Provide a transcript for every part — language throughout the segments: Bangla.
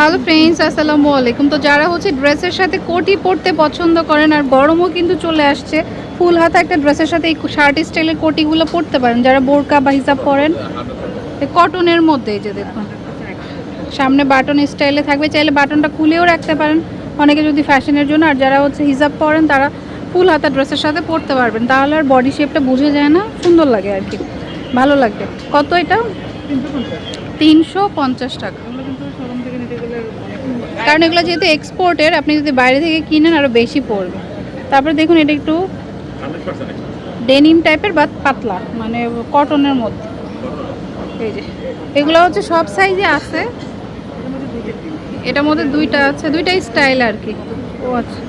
হ্যালো ফ্রেন্ডস, আসসালামু আলাইকুম। তো যারা হচ্ছে ড্রেসের সাথে কোটি পরতে পছন্দ করেন আর গরমও কিন্তু চলে আসছে, ফুল হাতা একটা ড্রেসের সাথে এই শার্ট স্টাইলের কোটিগুলো পরতে পারেন। যারা বোরকা বা হিসাব পরেন কটনের মধ্যে এই যে দেখুন, সামনে বাটন স্টাইলে থাকবে। চাইলে বাটনটা খুলেও রাখতে পারেন, অনেকে যদি ফ্যাশনের জন্য। আর যারা হচ্ছে হিজাব পরেন, তারা ফুল হাতা ড্রেসের সাথে পরতে পারবেন। তাহলে আর বডি শেপটা বুঝে যায় না, সুন্দর লাগে আর কি, ভালো লাগবে। কত এটা? তিনশো পঞ্চাশ টাকা। কারণ এগুলো যেহেতু এক্সপোর্টের আপনি যদি বাইরে থেকে কিনেন আরও বেশি পড়বে। তারপরে দেখুন, এটা একটু ডেনিম টাইপের বা পাতলা মানে কটনের মধ্যে। এই যে, এগুলো হচ্ছে সব সাইজে আছে। এটার মধ্যে দুইটা আছে, দুইটাই স্টাইল আর কি। ও আচ্ছা।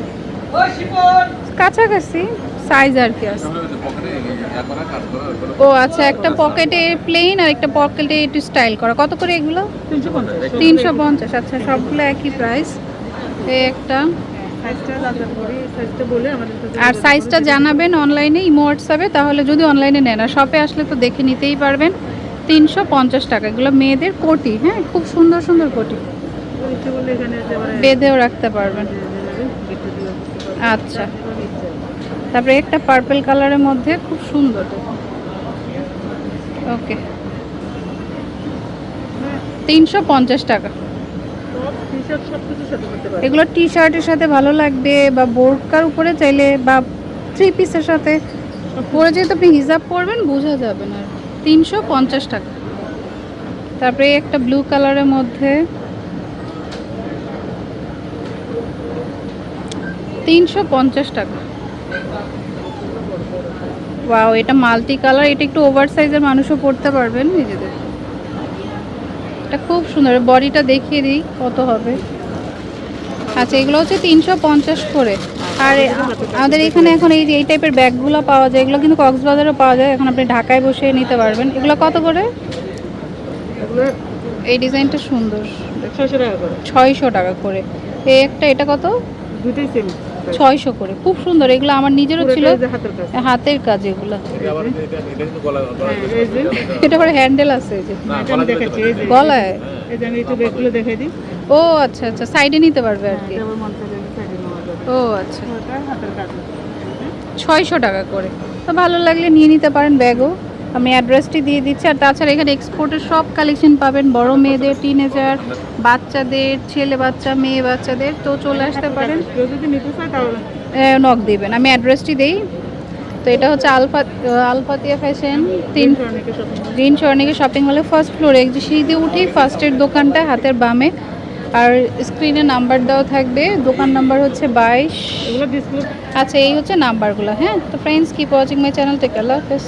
কাছাকাছি। সাইজ আর কি আছে। ও আচ্ছা একটা পকেটে প্লেন আর একটা পকেটে একটু স্টাইল করা। কত করে এগুলো? তিনশো পঞ্চাশ। আচ্ছা সবগুলো একই প্রাইস এই একটা। আর সাইজটা জানাবেন অনলাইনে ইমো হোয়াটসঅ্যাপে, তাহলে যদি অনলাইনে নেন। আর শপে আসলে তো দেখে নিতেই পারবেন। তিনশো পঞ্চাশ টাকা। এগুলো মেয়েদের কোটি হ্যাঁ? খুব সুন্দর সুন্দর কোটি। বেঁধেও রাখতে পারবেন। আচ্ছা। তারপরে একটা পার্পল কালারের মধ্যে খুব সুন্দর। ওকে তিনশো পঞ্চাশ টাকা। এগুলো টি শার্টের সাথে ভালো লাগবে বা বোরকার উপরে চাইলে বা থ্রি পিসের সাথে। পরে যেহেতু আপনি হিসাব করবেন বোঝা যাবে না। তিনশো পঞ্চাশ টাকা। তারপরে একটা ব্লু কালারের মধ্যে তিনশো পঞ্চাশ টাকা। ওয়াও এটা মাল্টি কালার এটা একটু ওভার সাইজের মানুষও পড়তে পারবেন নিজেদের। এটা খুব সুন্দর বডিটা দেখিয়ে দিই কত হবে। আচ্ছা এগুলো হচ্ছে তিনশো পঞ্চাশ করে। আর আমাদের এখানে এখন এই যে এই টাইপের ব্যাগগুলো পাওয়া যায় এগুলো কিন্তু কক্সবাজারও পাওয়া যায়। এখন আপনি ঢাকায় বসে নিতে পারবেন। এগুলো কত করে? এই ডিজাইনটা সুন্দর। ছয়শো টাকা করে। এই একটা এটা কত? ছয়শো করে। খুব সুন্দর। এগুলো আমার নিজেরও ছিল। হাতের কাজ? এগুলো। এটা আবার হ্যান্ডেল আছে গলায়? ও আচ্ছা আচ্ছা। সাইডে নিতে পারবে আর কি। ও আচ্ছা। ছয়শো টাকা করে। তো ভালো লাগলে নিয়ে নিতে পারেন ব্যাগও। আমি অ্যাড্রেসটি দিয়ে দিচ্ছি। আর তাছাড়া এখানে এক্সপোর্টের সব কালেকশন পাবেন। বড় মেয়েদের টিনেজার বাচ্চাদের ছেলে বাচ্চা মেয়ে বাচ্চাদের। তো চলে আসতে পারেন। নক দেবেন। আমি অ্যাড্রেসটি দিই। তো এটা হচ্ছে আলফা আলফাতিয়া ফ্যাশন তিন গ্রিন স্বর্ণিকা শপিং মলে ফার্স্ট ফ্লোরে যে সিঁড়িতে উঠেই ফার্স্টের দোকানটা হাতের বামে। আর স্ক্রিনে নাম্বার দেওয়া থাকবে। দোকান নাম্বার হচ্ছে বাইশ। আচ্ছা এই হচ্ছে নাম্বারগুলো হ্যাঁ? তো friends keep watching my channel take আল্লাহ হাফেজ।